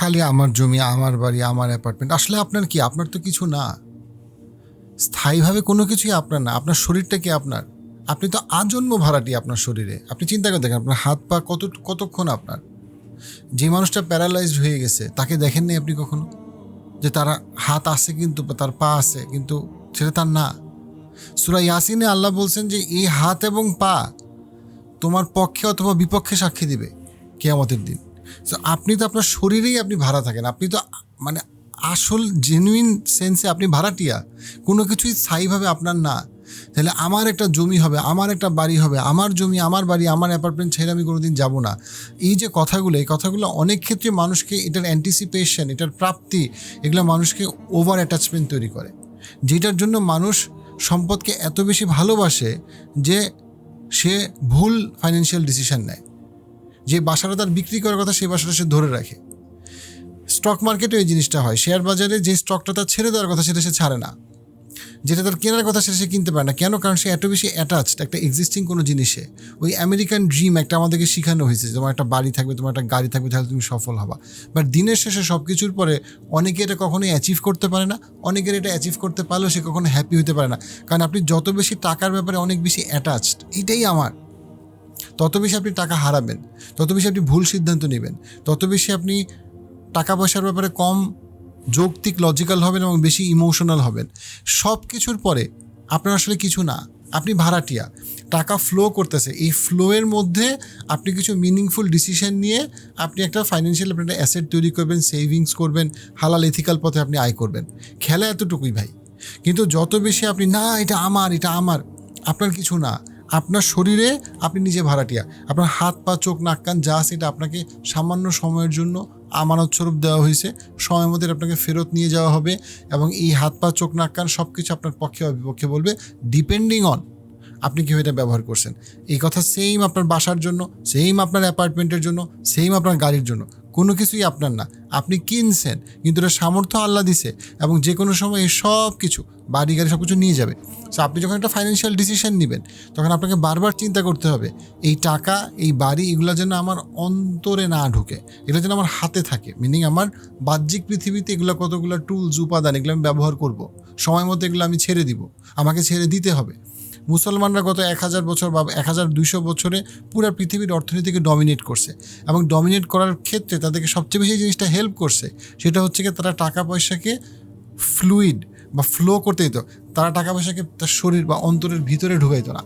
খালি আমার জমি, আমার বাড়ি, আমার অ্যাপার্টমেন্ট আসলে আপনার কি? আপনার তো কিছু না। স্থায়ীভাবে কোনো কিছুই আপনার না। আপনার শরীরটা কি আপনার? আপনি তো আজন্ম ভাড়াটি আপনার শরীরে। আপনি চিন্তা করে দেখেন, আপনার হাত পা কত, কতক্ষণ আপনার? যে মানুষটা প্যারালাইজড হয়ে গেছে, তাকে দেখেননি আপনি কখনো? যে তার হাত আছে কিন্তু তার পা আছে, কিন্তু সেটা তার না। সুরা ইয়াসিনে আল্লাহ বলছেন যে, এই হাত এবং পা তোমার পক্ষে অথবা বিপক্ষে সাক্ষী দিবে কেয়ামতের দিন। তো আপনি তো আপনার শরীরেই আপনি ভাড়া থাকেন। আপনি তো মানে আসল জেনুইন সেন্সে আপনি ভাড়াটিয়া। কোনো কিছুই স্থায়ীভাবে আপনার না। তাহলে আমার একটা জমি হবে, আমার একটা বাড়ি হবে, আমার জমি, আমার বাড়ি, আমার অ্যাপার্টমেন্ট ছেড়ে আমি কোনোদিন যাব না। এই যে কথাগুলো, এই কথাগুলো অনেক ক্ষেত্রে মানুষকে এটার অ্যান্টিসিপেশন এটার প্রাপ্তি, এগুলো মানুষকে ওভার অ্যাটাচমেন্ট তৈরি করে। যেটার জন্য মানুষ সম্পদকে এত বেশি ভালোবাসে যে সে ভুল ফাইন্যান্সিয়াল ডিসিশন নেয়। যে বাসাটা তার বিক্রি করার কথা সেই বাসাটা সে ধরে রাখে। স্টক মার্কেটে এই জিনিসটা হয়। শেয়ার বাজারে যে স্টকটা তার ছেড়ে দেওয়ার কথা সেটা সে ছাড়ে না। যেটা তার কেনার কথা সেটা সে কিনতে পারে না। কেন? কারণ সে এত বেশি অ্যাটাচড একটা এক্সিস্টিং কোনো জিনিসে। ওই আমেরিকান ড্রিম একটা আমাদেরকে শেখানো হয়েছে তোমার একটা বাড়ি থাকবে, তোমার একটা গাড়ি থাকবে, তাহলে তুমি সফল হবা। বাট দিনের শেষে সব কিছুর পরে অনেকে এটা কখনোই অ্যাচিভ করতে পারে না। অনেকের এটা অ্যাচিভ করতে পারলেও সে কখনো হ্যাপি হতে পারে না। কারণ আপনি যত বেশি টাকার ব্যাপারে অনেক বেশি অ্যাটাচড এটাই আমার তত বেশি আপনি টাকা হারাবেন, তত বেশি আপনি ভুল সিদ্ধান্ত নেবেন, তত বেশি আপনি টাকা পয়সার ব্যাপারে কম যৌক্তিক লজিক্যাল হবেন এবং বেশি ইমোশনাল হবেন। সব কিছুর পরে আপনার আসলে কিছু না, আপনি ভাড়াটিয়া, টাকা ফ্লো করতেছে, এই ফ্লোয়ের মধ্যে আপনি কিছু মিনিংফুল ডিসিশন নিয়ে আপনি একটা ফাইন্যান্সিয়াল আপনি একটা অ্যাসেট তৈরি করবেন সেভিংস করবেন, হালাল এথিক্যাল পথে আপনি আয় করবেন। খেলা এতটুকুই ভাই। কিন্তু যত বেশি আপনি, না, এটা আমার এটা আমার। আপনার কিছু না। আপনার শরীরে আপনি নিজে ভাড়াটিয়া। আপনার হাত, পা, চোখ, নাক, কান যা আছে এটা আপনাকে সামান্য সময়ের জন্য আমানত স্বরূপ দেওয়া হয়েছে। সময় মধ্যে আপনাকে ফেরত নিয়ে যাওয়া হবে এবং এই হাত, পা, চোখ, নাক, কান সব কিছু আপনার পক্ষে বা বিপক্ষে বলবে। ডিপেন্ডিং অন আপনি কীভাবে এটা ব্যবহার করছেন? এই কথা সেম আপনার বাসার জন্য সেম আপনার অ্যাপার্টমেন্টের জন্য সেম আপনার গাড়ির জন্য। কোনো কিছুই আপনার না। আপনি কিনছেন, কিন্তু এটা সামর্থ্য আল্লাহ দিছে এবং যে কোনো সময় এই সব কিছু বাড়ি গাড়ি সব কিছু নিয়ে যাবে। সো আপনি যখন একটা ফাইন্যান্সিয়াল ডিসিশন নেবেন, তখন আপনাকে বারবার চিন্তা করতে হবে, এই টাকা, এই বাড়ি, এগুলো যেন আমার অন্তরে না ঢুকে। এগুলো যেন আমার হাতে থাকে। মিনিং আমার বাহ্যিক পৃথিবীতে এগুলো কতগুলো টুলস উপাদান, এগুলো আমি ব্যবহার করব। সময় মতো এগুলো আমি ছেড়ে দিব। আমাকে ছেড়ে দিতে হবে। মুসলমানরা গত এক হাজার বছর বা এক হাজার দুইশো বছরে পুরো পৃথিবীর অর্থনীতিকে ডমিনেট করছে এবং ডমিনেট করার ক্ষেত্রে তাদেরকে সবচেয়ে বেশি জিনিসটা হেল্প করছে, সেটা হচ্ছে কি তারা টাকা পয়সাকে ফ্লুইড বা ফ্লো করতে দিত। তারা টাকা পয়সাকে তার শরীর বা অন্তরের ভিতরে ঢুকাইতো না।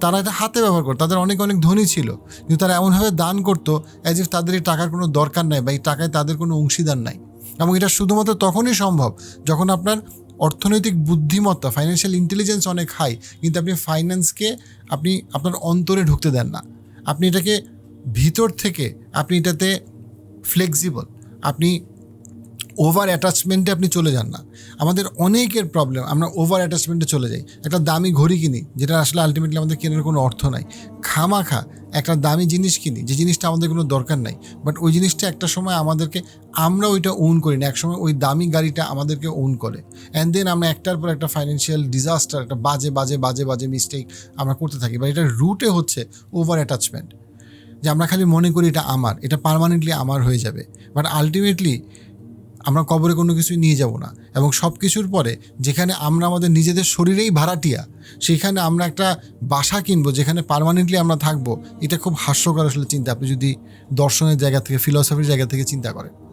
তারা এটা হাতে ব্যবহার করতো, তাদের অনেক অনেক ধনী ছিল। কিন্তু তারা এমনভাবে দান করতো অ্যাজ ইফ তাদের এই টাকার কোনো দরকার নাই বা এই টাকায় তাদের কোনো অংশীদার নাই। এবং এটা শুধুমাত্র তখনই সম্ভব যখন আপনার অর্থনৈতিক বুদ্ধিমত্তা ফাইন্যান্সিয়াল ইন্টেলিজেন্স অনেক হাই কিন্তু আপনি ফাইন্যান্সকে আপনি আপনার অন্তরে ঢুকতে দেন না। আপনি এটাকে ভিতর থেকে, আপনি এটাতে ফ্লেক্সিবল আপনি ওভার অ্যাটাচমেন্টে আপনি চলে যান না। আমাদের অনেকের প্রবলেম আমরা ওভার অ্যাটাচমেন্টে চলে যাই। একটা দামি ঘড়ি কিনি, যেটা আসলে আলটিমেটলি আমাদের কেনার কোনো অর্থ নাই। খামাখা একটা দামি জিনিস কিনি, যে জিনিসটা আমাদের কোনো দরকার নাই। বাট ওই জিনিসটা একটা সময় আমাদেরকে, আমরা ওইটা ওন করি না একসময় ওই দামি গাড়িটা আমাদেরকে ওন করে। অ্যান্ড দেন আমরা একটার পর একটা ফাইন্যান্সিয়াল ডিজাস্টার একটা বাজে বাজে বাজে বাজে মিস্টেক আমরা করতে থাকি। বা এটার রুটে হচ্ছে ওভার অ্যাটাচমেন্ট যে আমরা খালি মনে করি এটা আমার, এটা পারমানেন্টলি আমার হয়ে যাবে। বাট আলটিমেটলি আমরা কবরে কোনো কিছুই নিয়ে যাব না। এবং সব কিছুর পরে যেখানে আমরা আমাদের নিজেদের শরীরেই ভাড়াটিয়া, সেখানে আমরা একটা বাসা কিনবো, যেখানে পারমানেন্টলি আমরা থাকব। এটা খুব হাস্যকর আসলে চিন্তা। আপনি যদি দর্শনের জায়গা থেকে ফিলসফির জায়গা থেকে চিন্তা করেন।